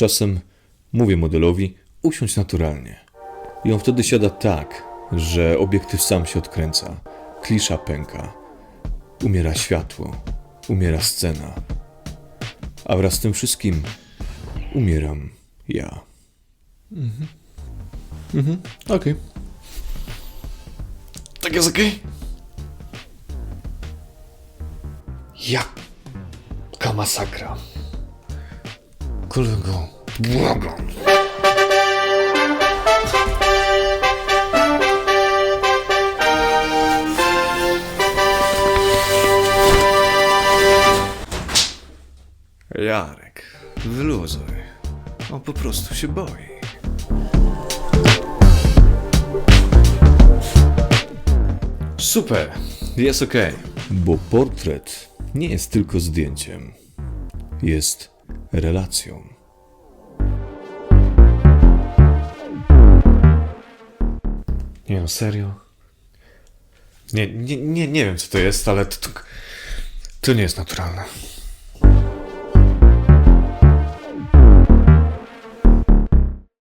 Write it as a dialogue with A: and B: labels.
A: Czasem mówię modelowi, usiądź naturalnie. I on wtedy siada tak, że obiektyw sam się odkręca, klisza pęka, umiera światło, umiera scena. A wraz z tym wszystkim umieram ja.
B: Okej. Tak jest okej? Jaka masakra. Kolego, błagam.
A: Jarek, wyluzuj. On po prostu się boi.
B: Super, jest okej.
A: Bo portret nie jest tylko zdjęciem, jest relacją.
B: Nie no, serio? Nie, nie, nie, nie wiem co to jest, ale to, to, to nie jest naturalne.